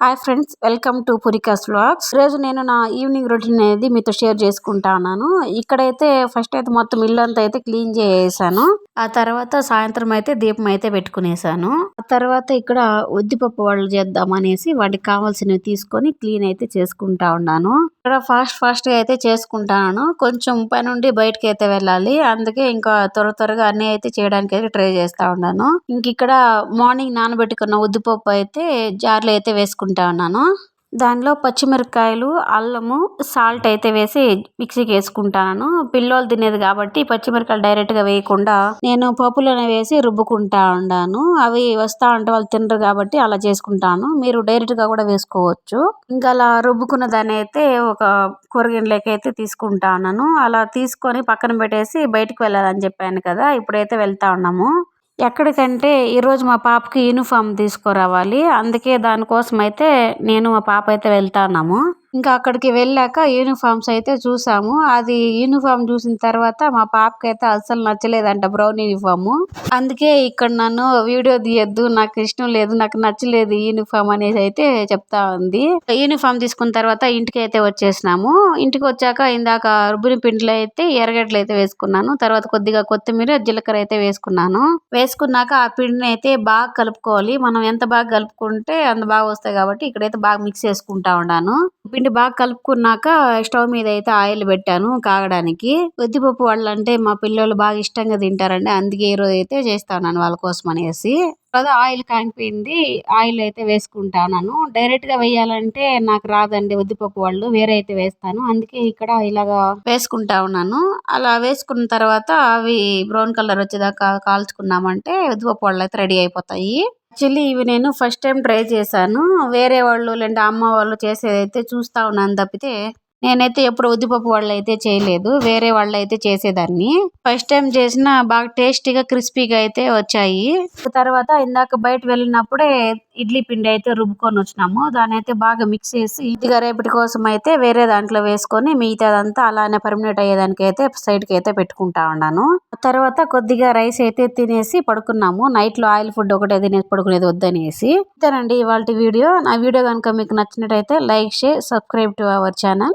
Hi friends welcome to పురికాస్ vlogs రోజు నేను నా ఈవినింగ్ రొటీన్ అనేది మీతో షేర్ చేసుకుంటా ఉన్నాను. ఇక్కడైతే ఫస్ట్ అయితే మొత్తం ఇల్లు అంతా అయితే క్లీన్ చేసేసాను. ఆ తర్వాత సాయంత్రం అయితే దీపం అయితే పెట్టుకునేసాను. ఆ తర్వాత ఇక్కడ ఉద్దిపప్పు వాళ్ళు చేద్దామనేసి వాటికి కావాల్సినవి తీసుకొని క్లీన్ అయితే చేసుకుంటా ఉన్నాను. ఇక్కడ ఫాస్ట్ ఫాస్ట్గా అయితే చేసుకుంటాను. కొంచెం పని బయటకి అయితే వెళ్ళాలి. అందుకే ఇంకా త్వర త్వరగా అన్ని అయితే చేయడానికి అయితే ట్రై చేస్తా ఉన్నాను. ఇంక ఇక్కడ మార్నింగ్ నానబెట్టుకున్న ఉద్దిపప్పు అయితే జార్లో అయితే వేసుకుంటా ఉన్నాను. దానిలో పచ్చిమిరపకాయలు అల్లము సాల్ట్ అయితే వేసి మిక్సీకి వేసుకుంటాను. పిల్లోలు తినేది కాబట్టి పచ్చిమిరపకాయలు డైరెక్ట్గా వేయకుండా నేను పప్పులోనే వేసి రుబ్బుకుంటా ఉన్నాను అవి వస్తా ఉంటే వాళ్ళు తినరు కాబట్టి అలా చేసుకుంటాను. మీరు డైరెక్ట్గా కూడా వేసుకోవచ్చు. ఇంకా అలా రుబ్బుకున్న దాన్ని అయితే ఒక కూరగిన్నెలోకి అయితే తీసుకుంటా అలా తీసుకొని పక్కన పెట్టేసి బయటికి వెళ్ళాలని చెప్పాను కదా ఇప్పుడైతే వెళ్తా ఉన్నాము. ఎక్కడికంటే ఈరోజు మా పాపకి యూనిఫామ్ తీసుకురావాలి. అందుకే దానికోసం అయితే నేను మా పాప అయితే వెళ్తాన్నాము. ఇంకా అక్కడికి వెళ్ళాక యూనిఫామ్స్ అయితే చూసాము. అది యూనిఫామ్ చూసిన తర్వాత మా పాపకి అయితే అస్సలు నచ్చలేదంట బ్రౌన్ యూనిఫాము. అందుకే ఇక్కడ నన్ను వీడియో తీయద్దు నాకు ఇష్టం లేదు నాకు నచ్చలేదు యూనిఫామ్ అనేసి అయితే చెప్తా ఉంది. యూనిఫామ్ తీసుకున్న తర్వాత ఇంటికి అయితే వచ్చేసినాము. ఇంటికి వచ్చాక ఇందాక రుబ్బుని పిండిలో అయితే ఎర్రగడ్డలు అయితే వేసుకున్నాను. తర్వాత కొద్దిగా కొత్తిమీర జీలకర్ర అయితే వేసుకున్నాను. వేసుకున్నాక ఆ పిండిని అయితే బాగా కలుపుకోవాలి. మనం ఎంత బాగా కలుపుకుంటే అంత బాగా వస్తాయి కాబట్టి ఇక్కడైతే బాగా మిక్స్ చేసుకుంటా ఉన్నాను పిండి బాగా కలుపుకున్నాక స్టవ్ మీద అయితే ఆయిల్ పెట్టాను కాగడానికి. ఉద్దిపప్పు వాళ్ళు అంటే మా పిల్లలు బాగా ఇష్టంగా తింటారండి. అందుకే ఈరోజు అయితే చేస్తాను వాళ్ళ కోసం అనేసి. కదా ఆయిల్ కాగిపోయింది. ఆయిల్ అయితే వేసుకుంటాను డైరెక్ట్గా వేయాలంటే నాకు రాదండి ఉద్దిపప్పు వాళ్ళు వేరే అయితే వేస్తాను. అందుకే ఇక్కడ ఇలాగా వేసుకుంటా ఉన్నాను. అలా వేసుకున్న తర్వాత అవి బ్రౌన్ కలర్ వచ్చేదాకా కాల్చుకున్నామంటే ఉద్దిపప్పు వాళ్ళు అయితే రెడీ అయిపోతాయి. యాక్చువల్లీ ఇవి నేను ఫస్ట్ టైం ట్రై చేశాను. వేరే వాళ్ళు లేదంటే అమ్మ వాళ్ళు చేసేదైతే చూస్తా ఉన్నాను తప్పితే నేనైతే ఎప్పుడు ఉద్దిపప్పు వాళ్ళు అయితే చేయలేదు. వేరే వాళ్ళు అయితే చేసేదాన్ని. ఫస్ట్ టైం చేసిన బాగా టేస్టీగా క్రిస్పీగా అయితే వచ్చాయి. తర్వాత ఇందాక బయట వెళ్ళినప్పుడే ఇడ్లీ పిండి అయితే రుబ్బుకొని వచ్చినాము. దాని అయితే బాగా మిక్స్ చేసి ఇదిగా రేపటి కోసం అయితే వేరే దాంట్లో వేసుకొని మిగతాదంతా అలానే పర్మినెంట్ అయ్యేదానికి అయితే సైడ్కి అయితే పెట్టుకుంటా ఉన్నాను. తర్వాత కొద్దిగా రైస్ అయితే తినేసి పడుకున్నాము. నైట్లో ఆయిల్ ఫుడ్ ఒకటే తినేసి పడుకునేది వద్దనేసి. అంతేనండి ఇవాళ వీడియో. నా వీడియో కనుక మీకు నచ్చినట్టయితే like share subscribe to our channel